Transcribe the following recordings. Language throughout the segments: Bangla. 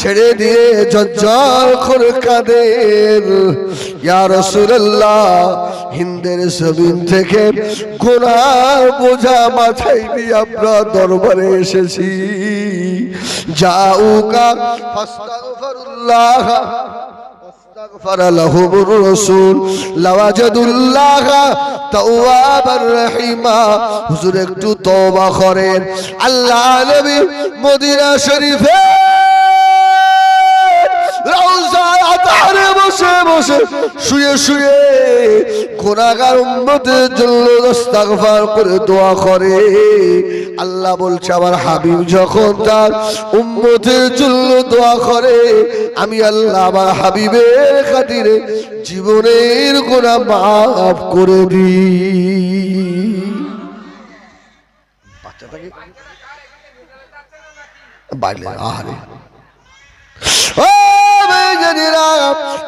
ছেড়ে দিয়ে জজ্জল করে কাঁদেন ইয়া রাসূলুল্লাহ হিন্দের জমিন থেকে গোনার বোঝা মাথায় দিয়ে আপনার দরবারে এসেছি যাউকা ফাস্তাগফিরুল্লাহ استغفر لهم الرسول لوجدوا الله توابا رحيما হুজুর একটু তওবা করেন আল্লাহ নবী মদিনা শরীফে বসে শুয়ে শুয়ে গুনাহগার উম্মতের জন্য ইস্তেগফার করে দোয়া করে আল্লাহ বলছে আমার হাবিব যখন তার উম্মতের জন্য দোয়া করে আমি আল্লাহ আমার হাবিবের খাতিরে জীবনের গুনাহ মাফ করে দিই বাচ্চাটাকে বাইরে আহারে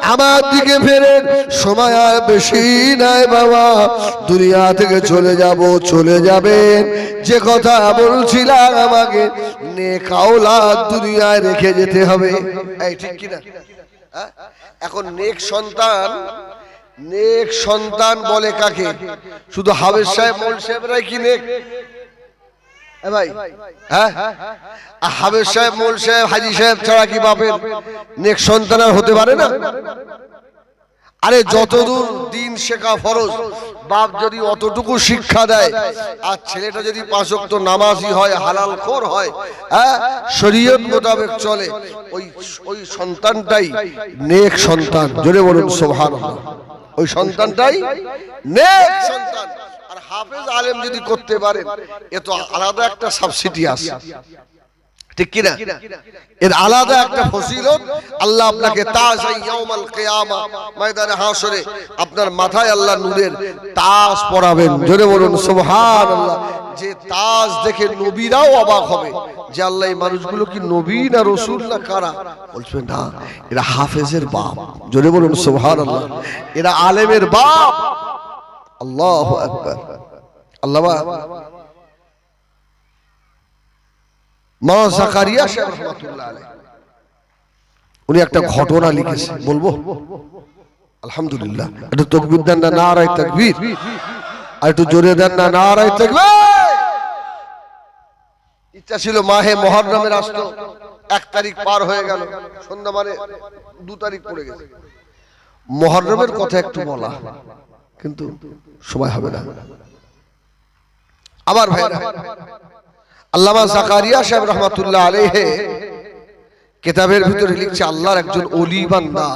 আমার দিকে ফেরেন, সময় আর বেশি নাই বাবা। দুনিয়া থেকে চলে যাব, চলে যাবেন। যে কথা বলছিলাম আমাকে নেকাওলা দুনিয়ায় রেখে যেতে হবে। এই, ঠিক কিনা? হ্যাঁ? এখন নেক সন্তান নেক সন্তান বলে কাকে? শুধু হাবের সাহেব, মোল সাহেবরাই কি নেক? ভাই হ্যাঁ? সাহেব, মোল সাহেব, হাজি সাহেব ছাড়া কি বাপের নেক সন্তান আর হতে পারে না? আরে যতদূর দিন শেখা ফরজ, বাপ যদি অতটুকু শিক্ষা দেয়, আর ছেলেটা যদি পাঁচক্ত নামাজি হয়, হালাল খোর হয় হ্যাঁ? শরীয়ত মোতাবেক চলে, ওই ওই সন্তানটাই নেক সন্তান। জোরে বলুন সোভান ওই সন্তানটাই নেক সন্তান। আর হাফেজ আলেম যদি করতে পারেন এ তো আলাদা একটা সাবসিডি আছে। ঠিক কিনা? এর আলাদা একটা আল্লাহ আপনাকে তাজ ইয়াউমাল কিয়ামা ময়দানে আপনার মাথায় আল্লাহ নূরের তাজ পরাবেন। জোরে বলুন, সুবহানাল্লাহ। যে তাজ দেখে নবীরাও অবাক হবে যে আল্লাহ এই মানুষগুলো কি নবী না রসুল না কারা? বলছে, না, এরা হাফেজের বাপ। জোরে বলুন, সুবহানাল্লাহ। এরা আলেমের বাপ। আল্লাহু আকবার। আল্লাহ জাকারিয়া সাহেব রহমাতুল্লাহ আলাইহি। উনি একটা ঘটনা লিখেছে বলব? আলহামদুলিল্লাহ। একটু দেন না, নারায় তাকবীর। আর একটু জোরে দেন না, নারায় তাকবীর। ইচ্ছা ছিল মাহে মহররমের আসতো এক তারিখ পার হয়ে গেল সন্ধ্যা মানে দু তারিখ পড়ে গেছে। মহররমের কথা একটু বলা। কিন্তু সময় হবে না আবার ভাইরা আল্লামা জাকারিয়া সাহেব রহমাতুল্লাহ আলাইহে কেতাবের ভিতরে লিখছে আল্লাহর একজন অলি বান্দা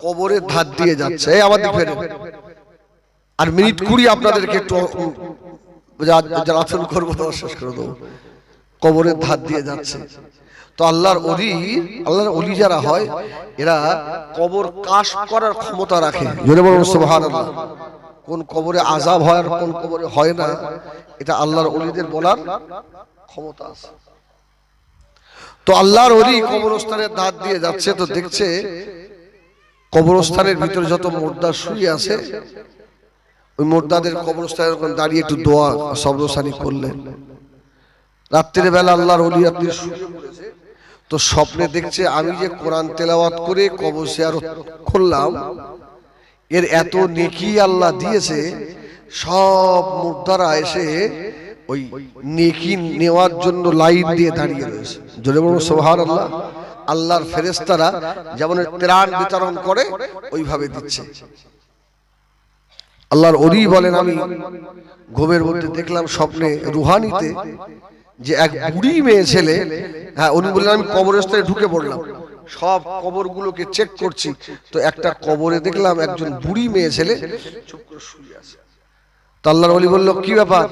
কবরের ধার দিয়ে যাচ্ছে দিকে ফেরো। আর মিনিট কুড়ি আপনাদেরকে একটু যারা করব শেষ করে দেবো কবরের ধার দিয়ে যাচ্ছে তো আল্লাহর অলি আল্লাহর অলি যারা হয় এরা কবর কাশ করার ক্ষমতা রাখে। জোরে বলুন সুবহানাল্লাহ। কোন কবরে আজাব হয় আর কোন কবরে হয় না এটা আল্লাহর অলিদের বলার ক্ষমতা আছে। তো আল্লাহর অলি কবরস্থানের দাঁত দিয়ে যাচ্ছে তো দেখছে কবরস্থানের ভিতরে যত মোর্দা শুয়ে আছে ওই মোর্দাদের কবরস্থানের দাঁড়িয়ে একটু দোয়া সবরসানি করলেন। রাত্রের বেলা আল্লাহর অলি আপনি শুয়ে পড়েছে। তো স্বপ্নে দেখছে আমি যে কোরআন তেলাওয়াত করে কবর জিয়ারত করলাম, এর এত নেকি আল্লাহ দিয়েছে, সব মুর্দারা এসে ওই নেকি নেওয়ার জন্য লাইন দিয়ে দাঁড়িয়ে রয়েছে। জোরে বলব সোহার আল্লাহ আল্লাহর ফেরেস্তারা যেমন ত্রাণ বিতরণ করে, ওইভাবে দিচ্ছে। আল্লাহর অলি বলেন আমি, ঘুমের মধ্যে দেখলাম স্বপ্নে রুহানিতে যে এক বুড়ি মেয়ে ছেলে হ্যাঁ উনি বললেন আমি কবরস্থানে ঢুকে পড়লাম। সব কবরগুলোকে চেক করছি। তো একটা কবরে দেখলাম একজন বুড়ি মেয়ে ছেলে। চুপ করে শুয়ে আছে। তো আল্লাহর অলি বলল কি ব্যাপার?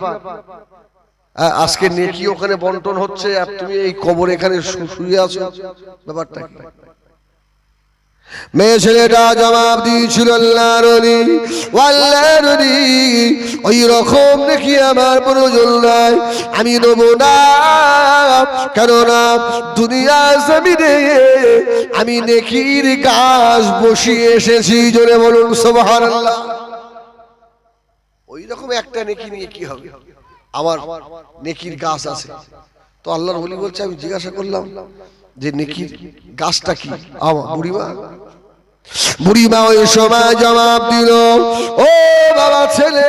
আজকে নেকি ওখানে বন্টন হচ্ছে আর তুমি এই কবর এখানে শুয়ে আছো। ব্যাপারটা মেয়ে ছেলেটা জবাব দিয়েছিল ওই রকম দেখি আমার প্রয়োজন নাই, আমি নেব না। কেননা দুনিয়া আমি নেকির গাছ বসিয়ে এসেছি, জোরে বলুন সুবহানাল্লাহ। ওই রকম একটা নেকি নিয়ে কি হবে? আমার নেকির গাছ আছে। তো আল্লাহর বলি বলছে, আমি জিজ্ঞাসা করলাম যে নেকির গাছটা কি? আমার বুড়িমা? বুড়িমা ওই সময় জবাব দিল, ও বাবা ছেলে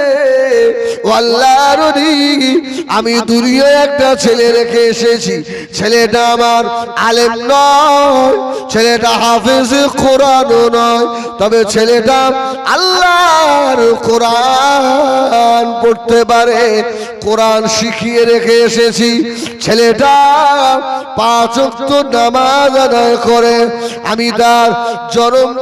আমি দূরিয়ে একটা ছেলে রেখে এসেছি। ছেলেটা আমার আলেম নয়, ছেলেটা হাফেজ কোরআনও নয়, তবে ছেলেটা আল্লাহর কোরআন পড়তে পারে, কোরআন শিখিয়ে রেখে এসেছি। ছেলেটা পাঁচ নামাজ আদায় করে, আমি তার জনম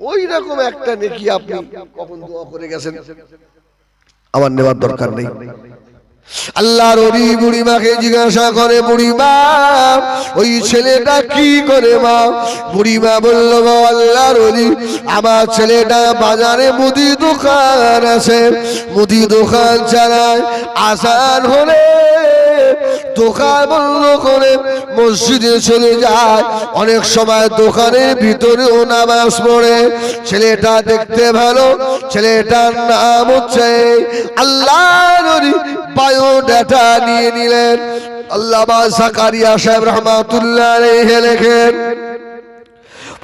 ওই রকম একটা নেকি আপনি কখন দোয়া করে গেছেন? আমার নেওয়ার দরকার নেই। আল্লাহর ওরি বুড়িমাকে জিজ্ঞাসা করে বুড়িমা ওই ছেলেটা কি করে মা? বুড়িমা বলল আল্লাহর ওরি আমার ছেলেটা বাজারে মুদি দোকান আছে। মুদি দোকান চালায় আসান হলে দোকান বন্ধ করে মসজিদে চলে যায়। অনেক সময় দোকানের ভিতরেও নামাজ পড়ে। ছেলেটা দেখতে ভালো, ছেলেটার নাম হচ্ছে আল্লাহ বায়োডাটা নিয়ে নিলেন। আল্লাহ সাকারিয়া সাহেব রহমাতুল্লাহ লেখেন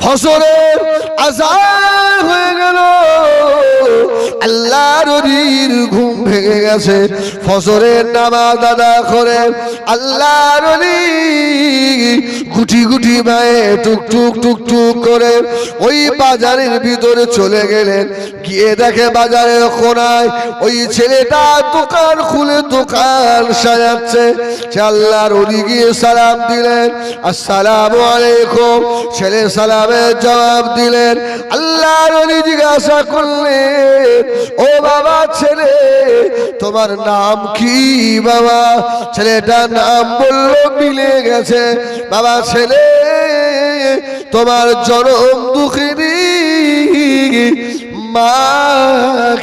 ফসলের আজান হয়ে গেল। আল্লাহর অলির ঘুম ভেঙে গেছে। ফসরের নামাজ আদা করে আল্লাহর অলি গুটি গুটি মায়ে টুক টুক টুক টুক করে ওই বাজারের ভিতরে চলে গেলেন। গিয়ে দেখে বাজারের কোনায় ওই ছেলেটা দোকান খুলে দোকান সাজাচ্ছে। সে আল্লাহর গিয়ে সালাম দিলেন। আসসালামু আলাইকুম। ছেলে সালামের জবাব দিলেন? আল্লাহর অলি জিজ্ঞাসা করলেন, ও বাবা ছেলে, তোমার নাম কি বাবা? ছেলেটার নাম বলল, মিলে গেছে। বাবা ছেলে, তোমার জনম দুঃখিনী, মা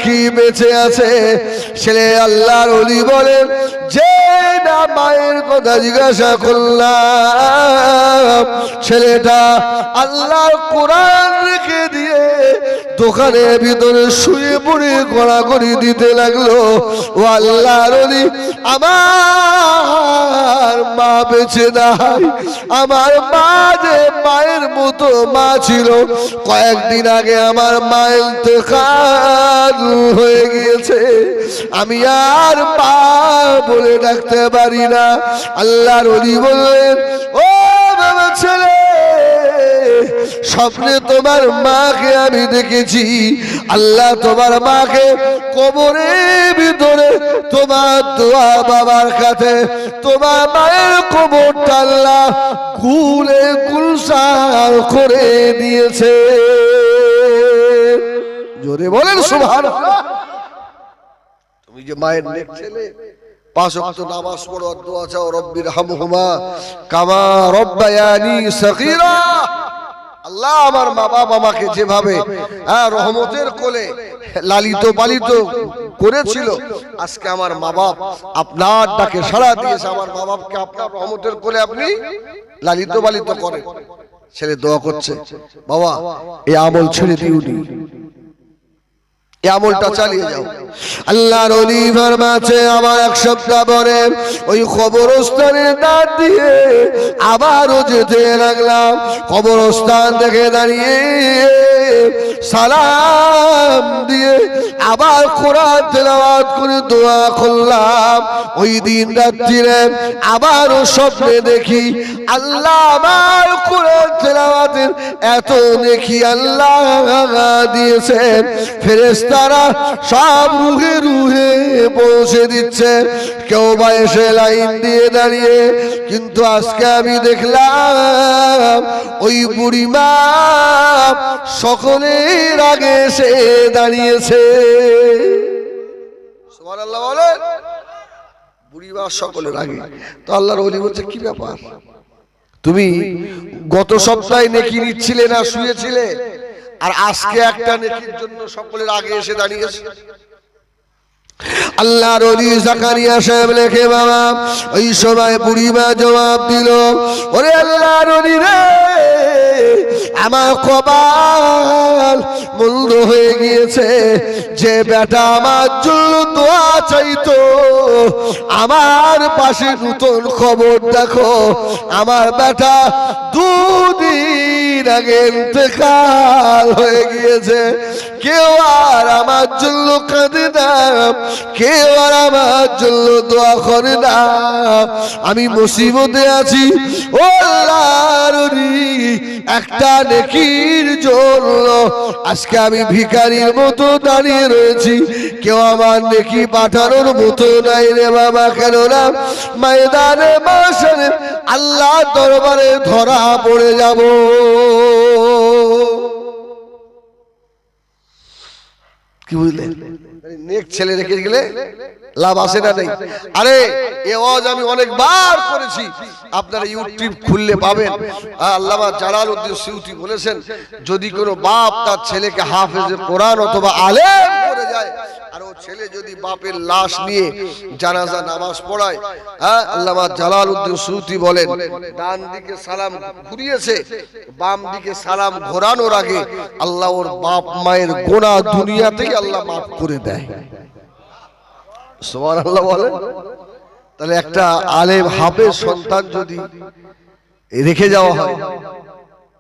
কি বেঁচে আছে? ছেলে আল্লাহর অলি বলেন, যে না মায়ের কথা জিজ্ঞাসা করলাম, ছেলেটা আল্লাহ কোরআন রেখে দিয়ে দোকানের ভিতরে শুয়ে পড়ে গড়াগড়ি দিতে লাগল। ও আল্লাহ অলি আমার মা বেঁচে নাই, আমার মা মায়ের মতো মা ছিল। কয়েকদিন আগে আমার মায়ের তো হয়ে গিয়েছে। আমি আর পা বলে ডাকতে পারি না। আল্লাহর অলি বললেন, ও স্বপ্নে তোমার মাকে আমি দেখেছি। আল্লাহ তোমার মাকে কবরে ভিতরে তোমার দোয়া বাবার কাছে, তোমার মায়ের কবরটা আল্লাহ কুলে গুলসার করে দিয়েছে। জোরে বলেন সুভান তুমি যে মায়ের নেক ছেলে, পাঁচ ওয়াক্ত নামাজ পড়ো, দোয়া রব্বির হামহুমা কামা রব্বায়ানি সগীরা। আল্লাহ আমার মা বাবা আমাকে যেভাবে হ্যাঁ, রহমতের কোলে লালিত পালিত করেছিল আজকে আমার মা বাপ আপনার ডাকে সাড়া দিয়েছে আমার মা বাপকে আপনার রহমতের কোলে আপনি লালিত পালিত করেন। ছেলে দোয়া করছে বাবা এই আমল ছেড়ে দিউনি আমলটা চালিয়ে যাও। আল্লাহর অলি ফরমাছে আমার এক সপ্তাহ পরে ওই কবরস্থানে দাঁত দিয়ে আবারও যেতে লাগলাম। কবরস্থান দাঁড়িয়ে সালাম দিয়ে আবার কোরআন তেলাওয়াত করে দোয়া করলাম। ওই দিন রাত্রিরে আবারও স্বপ্নে দেখি আল্লাহ আমার কোরআন তেলাওয়াতের এত দেখি আল্লাহ দিয়েছেন। ফেরেস্তারা সব রুহে রুহে পৌঁছে দিচ্ছে। কেউ বা এসে লাইন দিয়ে দাঁড়িয়ে, কিন্তু আজকে আমি দেখলাম ওই বুড়িমা সকলের আগে এসে দাঁড়িয়েছে। সুবহানাল্লাহ বলেন, বুড়িমা সকলের আগে। তো আল্লাহর ওলি বলছে, কি ব্যাপার? তুমি গত সপ্তাহে নেকি নিচ্ছিলে না, শুয়েছিলে? আর আজকে একটা নেকির জন্য সকলের আগে এসে দাঁড়িয়েছে। সাহেব লেখে, বাবা, ওই বুড়িমা জবাব দিল, ওরে আমার কপাল মন্দ হয়ে গিয়েছে। যে বেটা আমার জন্য দোয়া চাইতো, আমার পাশে নতুন খবর দেখো। আমার বেটা দুদিন আগে ইন্তেকাল হয়ে গিয়েছে। কেউ আর আমার জন্য কাঁদে না। কেউ আর আমার জন্য দোয়া করে না। আমি মুসিবতে আছি। ও একটা নেকির জন্য আজকে আমি ভিখারির মতো দাঁড়িয়ে রয়েছি। কেউ আমার নেকি পাঠানোর মতো নাই রে বাবা, কেননা ময়দানে মাসে আল্লাহ দরবারে ধরা পড়ে যাব। কি বুঝলেন নেক ছেলে রেখে গেলে লাভ আসে না নেই। আরে এ আওয়াজ আমি অনেকবার করেছি। আপনারা ইউটিউব খুললে পাবেন। আল্লামা জালাল উদ্দিন সিউতি বলেছেন যদি কোনো বাপ তার ছেলেকে হাফেজে কোরআন অথবা আলেম করে যায় আর ও ছেলে যদি বাপের লাশ নিয়ে জানাজা নামাজ পড়ায় হ্যাঁ আল্লামা জালাল উদ্দিন সিউতি বলেন ডান দিকে সালাম ঘুরিয়েছে বাম দিকে সালাম ঘোরানোর আগে আল্লাহ ওর বাপ মায়ের গোনা দুনিয়া থেকে আল্লাহ মাফ করে দেয়। আল্লাহ বলে তাহলে একটা আলেম হাফেজ সন্তান যদি রেখে যাওয়া হয়,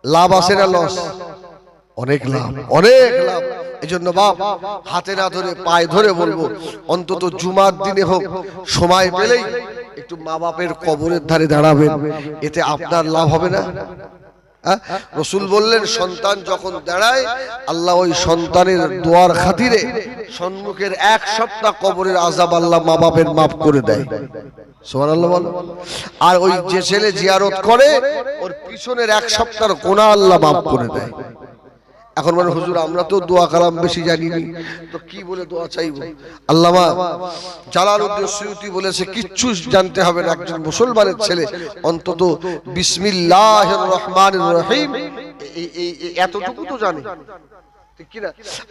লাভ আসে না লস? অনেক লাভ অনেক লাভ। এই জন্য বাপ, হাতে না ধরে, পায়ে ধরে বলব, অন্তত জুমার দিনে হোক, সময় পেলেই একটু মা বাপের কবরের ধারে দাঁড়াবেন। এতে আপনার লাভ হবে না? রসুল বললেন, সন্তান যখন দাঁড়ায়, আল্লাহ ওই সন্তানের দোয়ার খাতিরে সম্মুখের এক সপ্তাহ কবরের আজাব আল্লাহ মা বাপের মাফ করে দেয়। আর ওই যে ছেলে জিয়ারত করে, ওর পিছনের এক সপ্তাহ কোনা আল্লাহ মাফ করে দেয়। এখন মানে হুজুর, আমরা তো দোয়া কালাম বেশি জানিনি। তো কি বলে দোয়া চাইব? আল্লামা জালালউদ্দিন সুয়ুতি বলেছে, কিচ্ছু জানতে হবে না, একজন মুসলমানের ছেলে, অন্তত বিসমিল্লাহির রহমানির রহিম। এতটুকু তো জানে?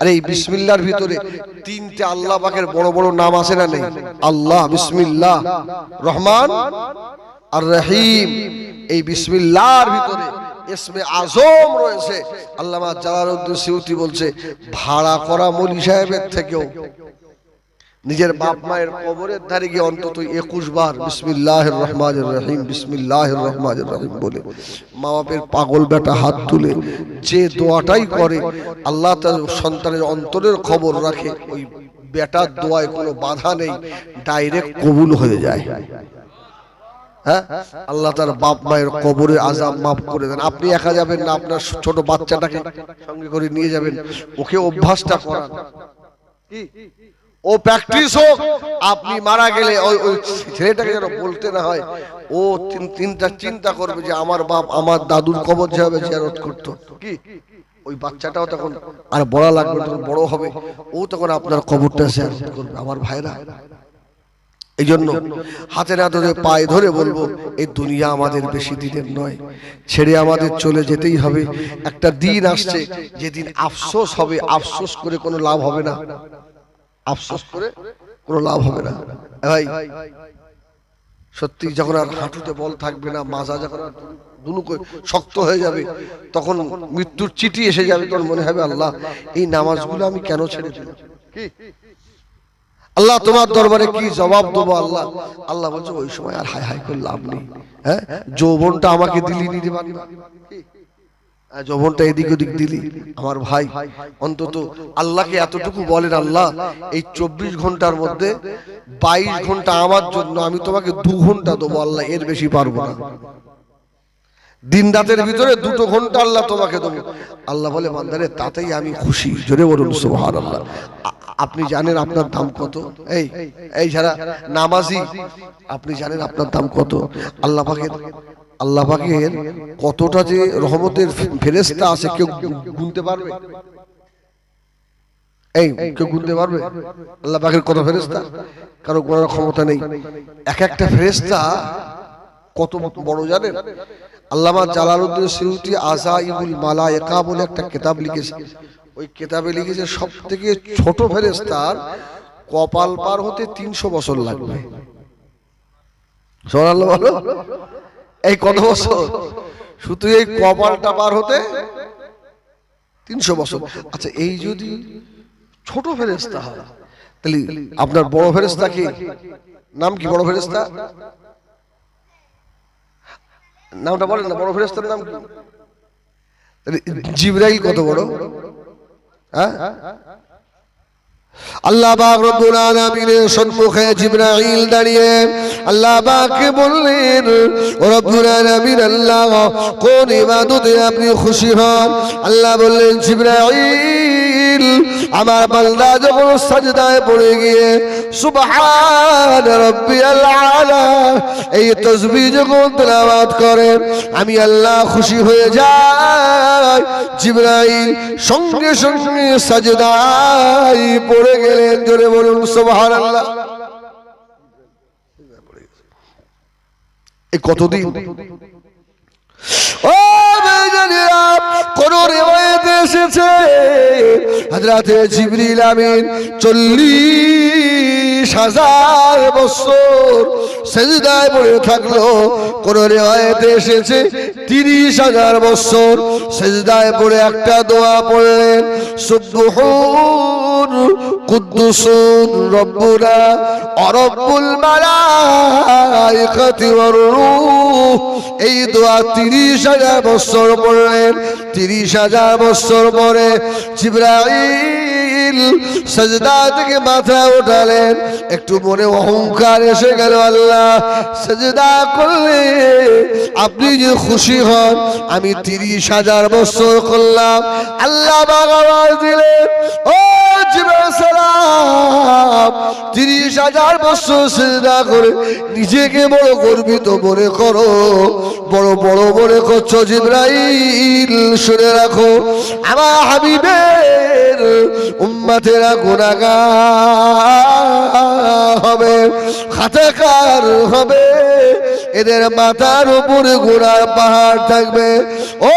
আরে এই বিসমিল্লাহর ভিতরে তিনটে আল্লাহ পাকের বড় বড় নাম আছে না নেই? আল্লাহ, বিসমিল্লাহ, রহমান আর রহিম। এই বিসমিল্লাহর ভিতরে ইসমে আজম রয়েছে। আল্লামা জালালউদ্দিন সিউতি বলছে, ভাড়া করা মলি সাহেবের থেকেও। নিজের বাপ মায়ের কবরের ধারে গিয়ে অন্তত একুশ বার বিসমিল্লাহ রহমান রহিম বিসমিল্লাহ রহমান রহিম বলে। মা বাপের পাগল বেটা হাত তুলে যে দোয়াটাই করে, আল্লাহ তার সন্তানের অন্তরের খবর রাখে, ওই বেটার দোয়ায় কোনো বাধা নেই, ডাইরেক্ট কবুল হয়ে যায়। হ্যাঁ? আল্লাহ তার বাপ মায়ের কবরে আজাব মাফ করে দেন। আপনি একা যাবেন না, আপনার ছোট বাচ্চাটাকে সঙ্গে করে নিয়ে যাবেন। ওকে অভ্যাসটা করান? ও প্র্যাকটিস হোক, আপনি মারা গেলে ওই ওই ছেলেটাকে যেন বলতে না হয়, ও তিন- তিনটা চিন্তা করবে যে আমার বাপ আমার দাদুর কবর যেভাবে জিয়ারত করতো। কি? ওই বাচ্চাটাও তখন আর বড় লাগবে তখন বড় হবে। ও তখন আপনার কবরটা জিয়ারত করবে। আমার ভাইরা এই জন্য হাতে না ধরে পায়ে ধরে বলব, এই দুনিয়া আমাদের বেশি দিনের নয়। ছেড়ে আমাদের চলে যেতেই হবে। একটা দিন আসছে, যেদিন আফসোস হবে, আফসোস করে কোনো লাভ হবে না। আফসোস করে কোনো লাভ হবে না। ভাই, সত্যি যখন আর হাঁটুতে বল থাকবে না, মাজা যখন আর শক্ত হয়ে যাবে, তখন মৃত্যুর চিঠি এসে যাবে, তখন মনে হবে, আল্লাহ, এই নামাজগুলো আমি কেন ছেড়ে দিলাম? কি? আল্লাহ তোমার দরবারে কি জবাব দেবো আল্লাহ? আল্লাহ বলছে ওই সময় আর হাই হাই করে লাভ নেই। হ্যাঁ? যৌবনটা আমাকে দিলি নিতে পারবি হ্যাঁ, যৌবনটা এদিক ওদিক দিলি। আমার ভাই অন্তত আল্লাহকে এতটুকু বলেন আল্লাহ এই চব্বিশ ঘণ্টার মধ্যে বাইশ ঘণ্টা আমার জন্য আমি তোমাকে দু ঘণ্টা দেবো আল্লাহ এর বেশি পারব না। দিন রাতের ভিতরে দুটো ঘণ্টা আল্লাহ তোমাকে দেবো। আল্লাহ বলে, বান্দারে, তাতেই আমি খুশি। জোরে বলুন সুবহান আল্লাহ আপনি জানেন আপনার দাম কত? এই এই যারা নামাজি, আপনি জানেন আপনার দাম কত? আল্লাহ পাকের আল্লাহ পাকের কতটা যে রহমতের ফেরেস্তা আছে, কেউ গুনতে পারবে? এই, কেউ গুনতে পারবে? আল্লাহ পাকের কত ফেরেস্তা কারও গোনার ক্ষমতা নেই। এক একটা ফেরেস্তা কত বড় জানেন? আল্লামা জালালউদ্দিন সিউতি আজাইবুল মালায়েকা বলে একটা কিতাব লিখেছে। ওই কিতাবে লিখেছে সব থেকে ছোট ফেরেস্তার কপাল পার হতে তিনশো বছর লাগবে। সোনাল্লাহ বলো। এই কত বছর? শুধু এই কপালটা পার হতে তিনশো বছর। আচ্ছা এই যদি ছোট ফেরেস্তা হয় তাহলে আপনার বড় ফেরেস্তা কি? নাম কি বড় ফেরেস্তা নামটা বলেন না, বড় ফেরেস্তার নাম কি? জিবরাইল কত বড়? হ্যাঁ? আল্লাহ পাক রব্বুল আলামিনের সম্মুখে জিবরাইল দাঁড়িয়ে আল্লাহ পাককে বললেন, ও রব্বুল আলামিন, আল্লাহ, কোন ইবাদতে আপনি খুশি হন? আল্লাহ বললেন, জিবরাইল আমার বান্দা যখন সাজদায় পড়ে গিয়ে, সুবহান রাব্বিয়াল আলা, এই তাসবিহ যখন তেলাওয়াত করে, আমি আল্লাহ খুশি হয়ে যাই। জিবরাইল সঙ্গে সঙ্গে সাজদায় পড়ে গেলেন, জোরে বলুন, সুবহানাল্লাহ। এই কতদিন? ও বেজানিরা কোন রিওয়ায়াতে এসেছে। হযরতে জিবরিল আমিন চল্লিশ হাজার বছর সেজদায় পড়ে থাকল। কোন রিওয়ায়াতে এসেছে তিরিশ হাজার বছর সেজদায় পড়ে একটা দোয়া পড়লেন, সুবহুন কুদ্দুসুন রব্বুনা, অরব্বুল এই দোয়া তিরিশ হাজার বছর পড়লেন, তিরিশ হাজার বছর পরে জিব্রাইল সাজদা থেকে মাথা উঠালেন। একটু মনে অহংকার এসে গেল আল্লাহ। সাজদা করলে আপনি যে খুশি হন, আমি তিরিশ হাজার বছর করলাম। আল্লাহ বাগাবাজ দিলেন, ও তিরিশ হাজার বছর সেজদা করে নিজেকে বড় গর্বিত মনে করো। বড় বড় মনে করছ জিব্রাইল। শুনে রাখো, আমার হাবিবের উম্মাতেরা গুণাগার হবে খাতাকার হবে। এদের মাথার উপরে গোড়ার পাহাড় থাকবে। ও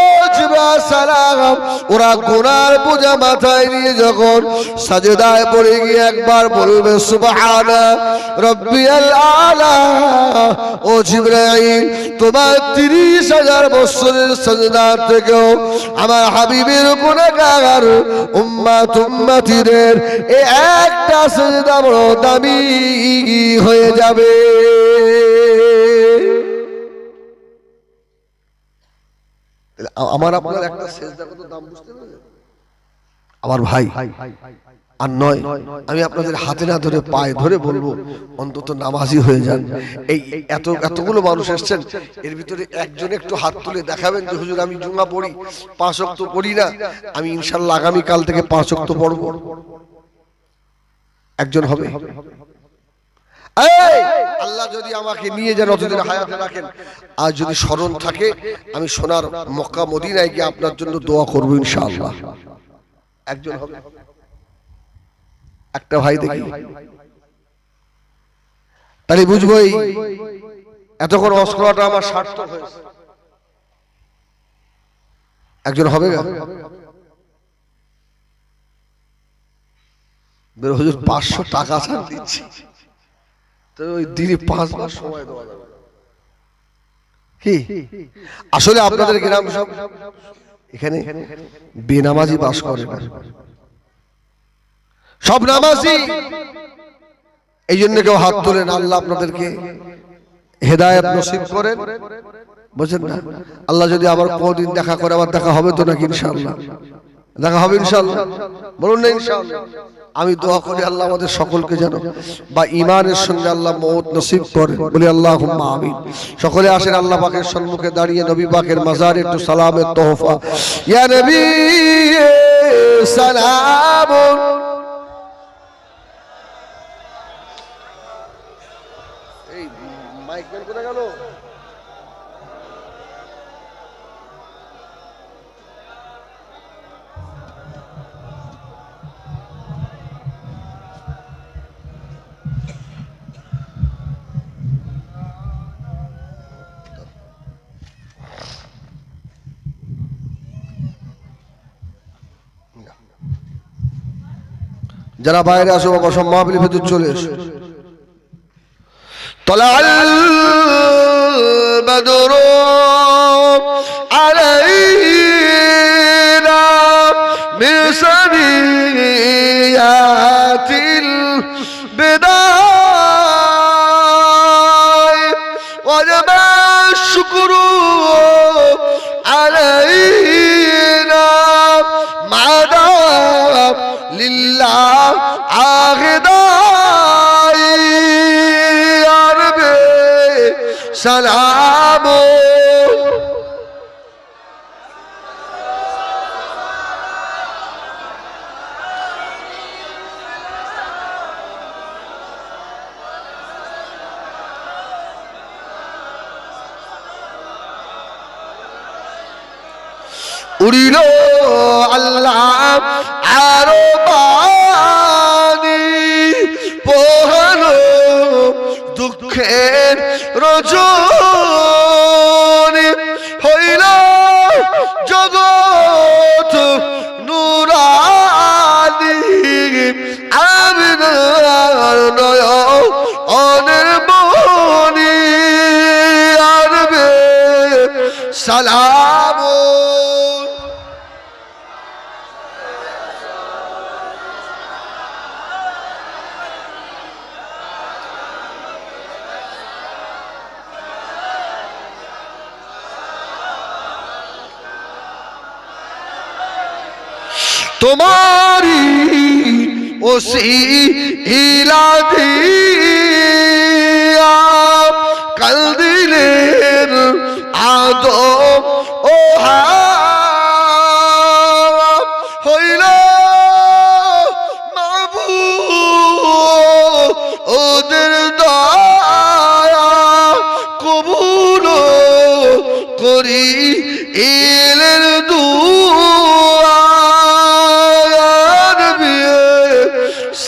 সালাম। ওরা গোড়ার পূজা মাথায় নিয়ে যখন সাজেদায় পড়ে গিয়ে একবার বলবে, সুবহানা রব্বিয়াল আলা। ও জিব্রাইল, তোমার তিরিশ হাজার বছরের সাজদার থেকেও আমার হাবিবের গুণাগার উম্মা তুম্মাতিদের এ একটা সাজদা বড় দামি হয়ে যাবে। আমার আপনার একটা সেজদা কত দাম বুঝতে পারলেন? আমার ভাই, আর নয়, আমি আপনাদের হাতে না ধরে পায়ে ধরে বলব, অন্তত নামাজি হয়ে যান। এই এত, এতগুলো মানুষ এসছেন, এর ভিতরে একজন একটু হাত তুলে দেখাবেন যে, হুজুর, আমি জুমা পড়ি, পাঁচ অক্ত পড়ি না, আমি ইনশাল্লাহ আগামী কাল থেকে পাঁচ অক্ত পড়ব। একজন হবে। আল্লাহ যদি আমাকে নিয়ে যান অতদিন হায়াতে রাখেন। আর যদি স্মরণ থাকে, আমি সোনার মক্কা মদিনায় গিয়ে আপনার জন্য দোয়া করব ইনশাআল্লাহ। একজন হবে? একটা ভাই দেখি। তাহলে বুঝব এই এতক্ষণ অস্করাটা আমার সার্থক হয়েছে। একজন হবে? হুজুর পাঁচশো টাকা ছাড় দিচ্ছি। তো ওই দিনে পাঁচ মাস সময় দেওয়া যাবে কি? আসলে আপনাদের গ্রাম সব এখানে বেনামাজি বাস করে। না সব নামাজি। এই জন্য কেউ হাত তোলেন আল্লাহ আপনাদেরকে হেদায়ত নসিব করেন। বুঝেন না আল্লাহ যদি আবার কোনদিন দেখা করে আবার দেখা হবে তো নাকি ইনশাআল্লাহ। দেখা হবে ইনশাআল্লাহ। বলুন না ইনশাআল্লাহ। আমি দোয়া করি আল্লাহ আমাদের সকলকে যেন বা ইমানের সঙ্গে আল্লাহ মৌত নসিব করে বলি আল্লাহ আমিন। সকলে আসেন আল্লাহ পাকের সম্মুখে দাঁড়িয়ে, নবী পাকের মাজার একটু সালামের তোহফা। ইয়া নবী সালাম যারা বাইরে আসো বাবা সব ভেতর চলে এসো। তলা سلام. أريد الله عربا রজনী হইল জগৎ নুরানি। আমি নয় অনের মনি আরবে সালাম। তোমারি ওসি ইলা দিয়া কাল দিলের আদম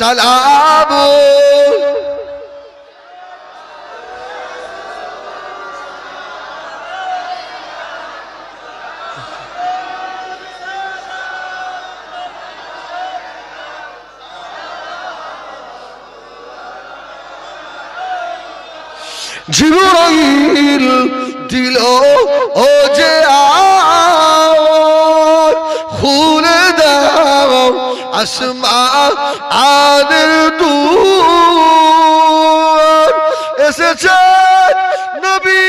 সালাম জিবরাইল দিল ও যে আসমা আদের দুয়ার এসেছে নবী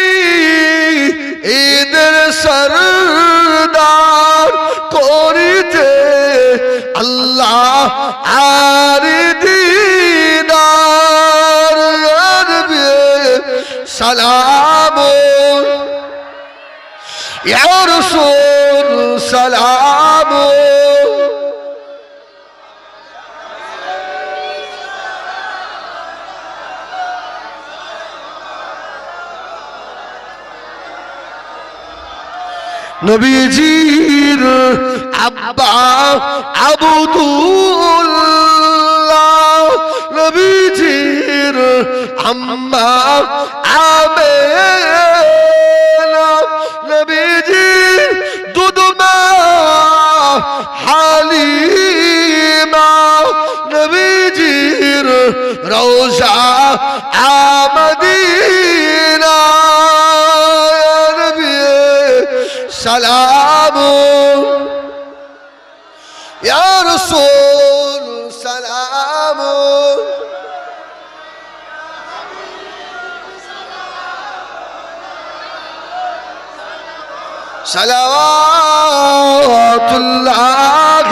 ঈদের সরদার করিতে আল্লাহ আর দিদার সালাম। ইয়া সালাম। নবীজির আব্বা আবুদুল্লাহ নবীজির আম্মা আমেনা নবীজির দুদমা হালিমা নবীজির রওজা আমদিনা صلوات الله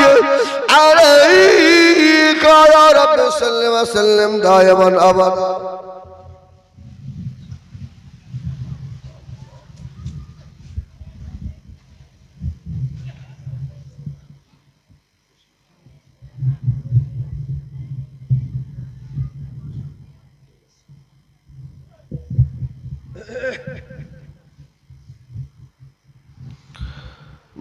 عليك يا رب سلم وسلم دائما أبدا Yeah.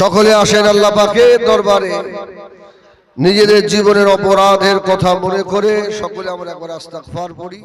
সকলে আসেন আল্লাহ পাকের দরবারে। নিজেদের জীবনের অপরাধের কথা মনে করে সকলে আমরা একবার আস্তাকফার পড়ি।